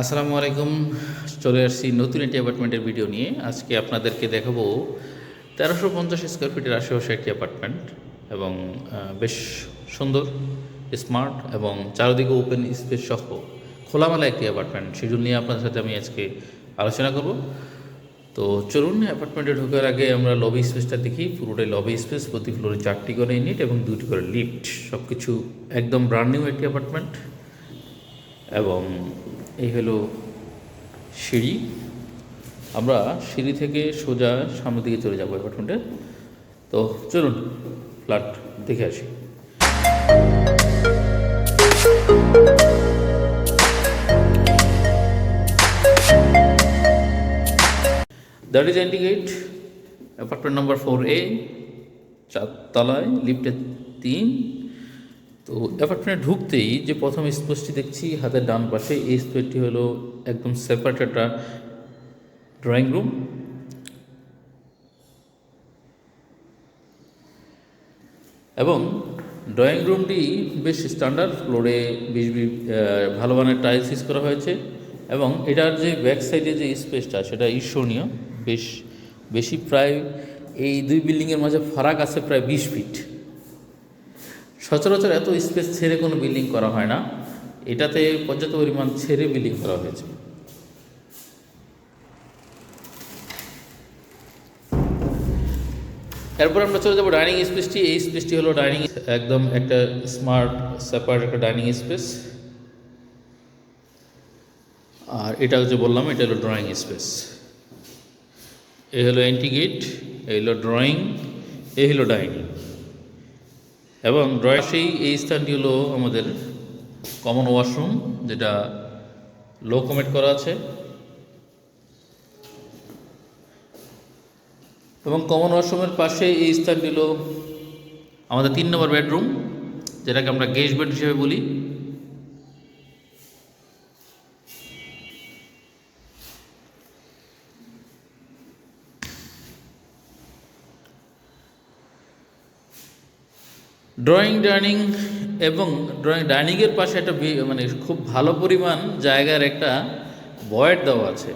আসসালামু আলাইকুম। চলে আসছি নতুন একটি অ্যাপার্টমেন্টের ভিডিও নিয়ে। আজকে আপনাদেরকে দেখাবো তেরোশো পঞ্চাশ স্কোয়ার ফিটের আশেপাশে একটি অ্যাপার্টমেন্ট এবং বেশ সুন্দর স্মার্ট এবং চারিদিকে ওপেন স্পেস সহ খোলামেলা একটি অ্যাপার্টমেন্ট সেজন্য নিয়ে আপনাদের সাথে আমি আজকে আলোচনা করব। তো চলুন অ্যাপার্টমেন্টে ঢোকার আগে আমরা লবি স্পেসটা দেখি। পুরোটাই লবি স্পেস প্রতি ফ্লোরে চারটি করে ইউনিট এবং দুটি করে লিফট সব কিছু একদম ব্রান্ড নিউ একটি অ্যাপার্টমেন্ট এবং এই হলো সিঁড়ি। আমরা সিঁড়ি থেকে সোজা সামনের দিকে চলে যাব অ্যাপার্টমেন্টে তো চলুন, ফ্ল্যাট দেখে আসি। That is indicate apartment number four A, চারতলায় লিফটে তিন। তো অ্যাপার্টমেন্টে ঢুকতেই যে প্রথম স্পেসটি দেখছি, হাতের ডান পাশে এই স্পেসটি হলো একদম সেপারেট একটা ড্রয়িং রুম এবং ড্রয়িং রুমটি বেশ স্ট্যান্ডার্ড ফ্লোরে বেশ ভালো মানের টাইলস ইউজ করা হয়েছে। এবং এটার যে ব্যাক সাইডে যে স্পেসটা সেটা ঈর্ষণীয়। বেশ, বেশি প্রায় এই দুই বিল্ডিংয়ের মাঝে ফারাক আছে প্রায় বিশ ফিট সচরাচর এত স্পেস ছেড়ে কোনো বিল্ডিং করা হয় না। এটাতে পর্যাপ্ত পরিমাণ ছেড়ে বিল্ডিং করা হয়েছে। এরপর আমরা চলে যাব ডাইনিং স্পেসটি। এই স্পেসটি হলো ডাইনিং, একদম একটা স্মার্ট, সেপারেট একটা ডাইনিং স্পেস। আর এটা যে বললাম, এটা হলো ড্রয়িং স্পেস। এই হলো এন্টিগেট এই হলো ড্রয়িং এই হলো ডাইনিং। এবং ড্রয়ার এই স্থানটি হলো আমাদের কমন ওয়াশরুম যেটা লো কমেট করা আছে। এবং কমন ওয়াশরুমের পাশে এই স্থানটি হলো আমাদের তিন নম্বর বেডরুম যেটাকে আমরা গেস্ট বেড হিসেবে বলি। ড্রয়িং ডাইনিং এবং ড্রয়িং ডাইনিংয়ের পাশে একটা মানে খুব ভালো পরিমাণ জায়গার একটা বয়েড দেওয়া আছে।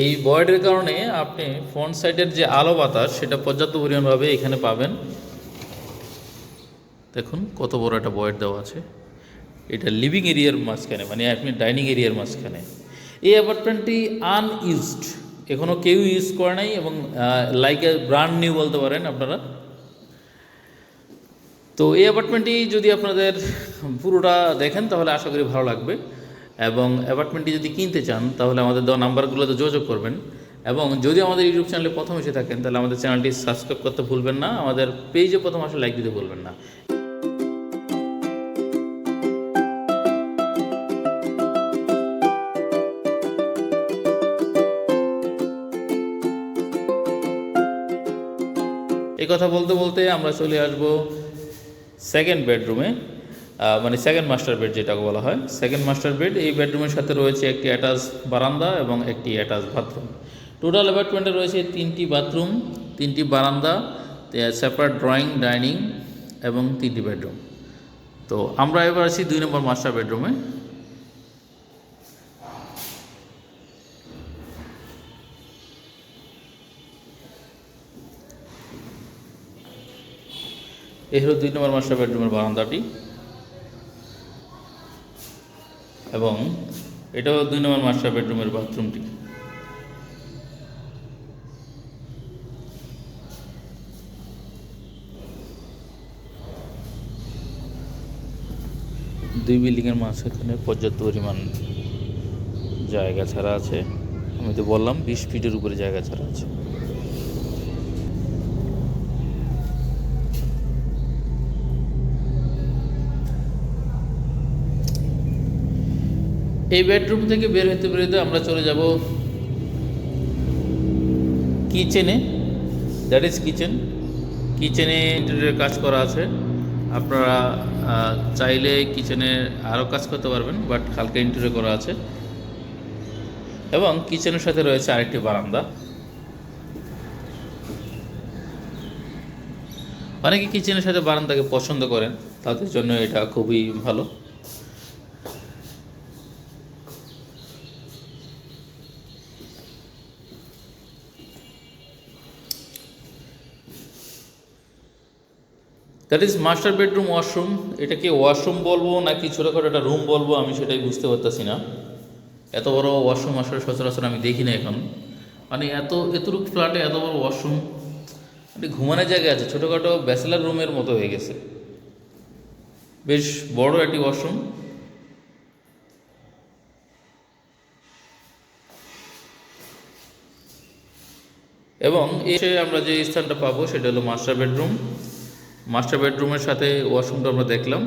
এই বয়েডের কারণে আপনি ফ্রন্ট সাইডের যে আলো বাতাস, সেটা পর্যাপ্ত পরিমাণভাবে এখানে পাবেন। দেখুন কত বড় একটা বয়েড দেওয়া আছে। এটা লিভিং এরিয়ার মাঝখানে মানে আপনি ডাইনিং এরিয়ার মাঝখানে। এই অ্যাপার্টমেন্টটি আনইউজড এখনও কেউ ইউজ করে নাই এবং লাইক এ ব্র্যান্ড নিউ বলতে পারেন আপনারা। তো এই অ্যাপার্টমেন্টটি যদি আপনাদের পুরোটা দেখেন, তাহলে আশা করি ভালো লাগবে। এবং অ্যাপার্টমেন্টটি যদি কিনতে চান, তাহলে আমাদের দেওয়া নাম্বারগুলোতে যোগাযোগ করবেন। এবং যদি আমাদের ইউটিউব চ্যানেলে প্রথম এসে থাকেন, তাহলে আমাদের চ্যানেলটি সাবস্ক্রাইব করতে ভুলবেন না। আমাদের পেজে প্রথম আসলে লাইক দিতে ভুলবেন না। এই কথা বলতে বলতে আমরা চলে আসব সেকেন্ড বেডরুমে মানে সেকেন্ড মাস্টার বেড যেটাকে বলা হয় সেকেন্ড মাস্টার বেড এই বেডরুমের সাথে রয়েছে একটি অ্যাটাচ বারান্দা এবং একটি অ্যাটাচ বাথরুম টোটাল অ্যাপার্টমেন্টে রয়েছে তিনটি বাথরুম তিনটি বারান্দা সেপারেট ড্রয়িং ডাইনিং এবং তিনটি বেডরুম তো আমরা এবার আছি দুই নম্বর মাস্টার বেডরুমে এই হলো দুই নম্বর মাস্টার বেডরুমের বারান্দাটি। এবং এটা এটাও দুই নম্বর মাস্টার বেডরুমের বাথরুমটি। দুই বিল্ডিংয়ের মাঝখানে পর্যাপ্ত পরিমাণ জায়গা ছাড়া আছে। আমি তো বললাম, বিশ ফিটের উপরে জায়গা ছাড়া আছে। এই বেডরুম থেকে বের হতে বেরোতে আমরা চলে যাব কিচেনে দ্যাট ইজ কিচেন কিচেনে ইন্টেরিয়র কাজ করা আছে। আপনারা চাইলে কিচেনে আরও কাজ করতে পারবেন বাট হালকা ইন্টেরিয়র করা আছে। এবং কিচেনের সাথে রয়েছে আরেকটি বারান্দা। অনেকে কিচেনের সাথে বারান্দাকে পছন্দ করেন, তাদের জন্য এটা খুবই ভালো। That is master bedroom washroom এটাকে ওয়াশরুম বলব নাকি ছোটোখাটো একটা রুম বলব আমি সেটাই বুঝতে পারতেছি না। এত বড় ওয়াশরুম আসলে সচরাচর আমি দেখি না এখন। মানে এত, এতটুকু ফ্ল্যাটে এত বড় ওয়াশরুম একটি ঘুমানোর জায়গা আছে, ছোটোখাটো ব্যাচেলার রুমের মতো হয়ে গেছে। বেশ বড় একটি ওয়াশরুম এবং এসে আমরা যে স্থানটা পাবো সেটা হলো মাস্টার বেডরুম মাস্টার বেডরুমের সাথে ওয়াশরুমটা আমরা দেখলাম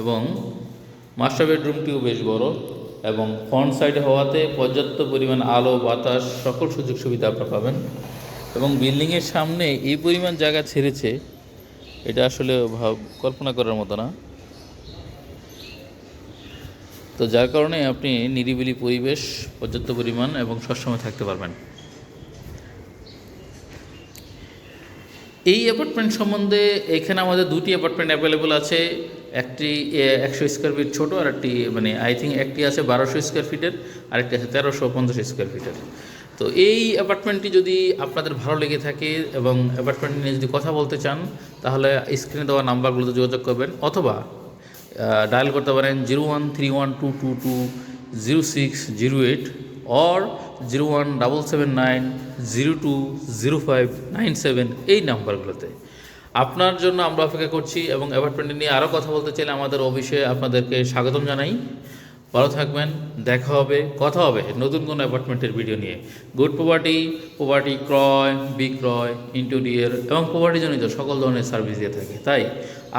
এবং মাস্টার বেডরুমটিও বেশ বড় এবং ফ্রন্ট সাইডে হওয়াতে পর্যাপ্ত পরিমাণ আলো, বাতাস, সকল সুযোগ সুবিধা আপনারা পাবেন এবং বিল্ডিংয়ের সামনে এই পরিমাণ জায়গা ছেড়েছে, এটা আসলে ভাব, কল্পনা করার মতো না। তো যার কারণে আপনি নিরিবিলি পরিবেশ, পর্যাপ্ত পরিমাণ এবং সবসময় থাকতে পারবেন। এই অ্যাপার্টমেন্ট সম্বন্ধে এখানে আমাদের দুটি অ্যাপার্টমেন্ট অ্যাভেলেবল আছে। একটি একশো স্কোয়ার ফিট ছোটো আর একটি মানে আই থিঙ্ক একটি আছে বারোশো স্কোয়ার ফিটের আরেকটি আছে তেরোশো পঞ্চাশ স্কোয়ার ফিটের তো এই অ্যাপার্টমেন্টটি যদি আপনাদের ভালো লেগে থাকে এবং অ্যাপার্টমেন্ট নিয়ে যদি কথা বলতে চান, তাহলে স্ক্রিনে দেওয়া নাম্বারগুলোতে যোগাযোগ করবেন অথবা ডায়াল করতে পারেন zero one three one two two two zero six zero eight or zero one double seven nine zero two zero five nine seven এই নাম্বারগুলোতে। আপনার জন্য আমরা অপেক্ষা করছি এবং অ্যাপার্টমেন্ট নিয়ে আরও কথা বলতে চাইলে আমাদের অফিসে আপনাদেরকে স্বাগতম জানাই। ভালো থাকবেন, দেখা হবে, কথা হবে নতুন কোনো অ্যাপার্টমেন্টের ভিডিও নিয়ে। গুড প্রপার্টি প্রপার্টি ক্রয়, বিক্রয় ইন্টেরিয়র এবং প্রপার্টিজনিত সকল ধরনের সার্ভিস দিয়ে থাকে। তাই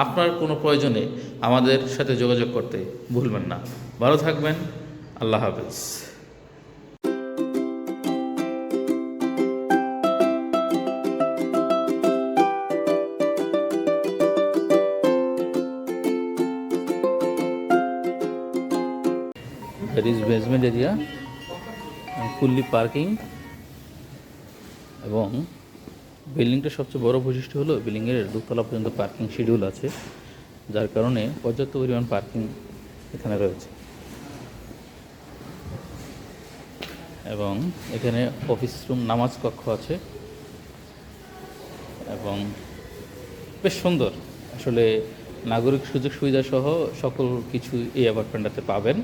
আপনার কোনো প্রয়োজনে আমাদের সাথে যোগাযোগ করতে ভুলবেন না। ভালো থাকবেন, আল্লাহ হাফেজ। That is basement area, and fully parking. এবং বিল্ডিংটার সবচেয়ে বড় বৈশিষ্ট্য হলো বিল্ডিংয়ের দোতলা পর্যন্ত পার্কিং শিডিউল আছে, যার কারণে পর্যাপ্ত পরিমাণ পার্কিং এখানে রয়েছে। এবং এখানে অফিস রুম নামাজ কক্ষ আছে। এবং বেশ সুন্দর। আসলে নাগরিক সুযোগ সুবিধা সহ সকল কিছু এই অ্যাপার্টমেন্টটাতে পাবেন।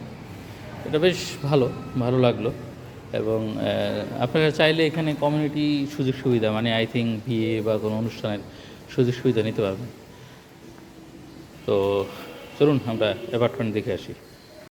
এটা বেশ ভালো ভালো লাগল। এবং আপনারা চাইলে এখানে কমিউনিটি সুযোগ সুবিধা মানে আই থিঙ্ক বিয়ে বা কোনো অনুষ্ঠানের সুযোগ সুবিধা নিতে পারবেন। তো, চলুন আমরা অ্যাপার্টমেন্ট দেখে আসি।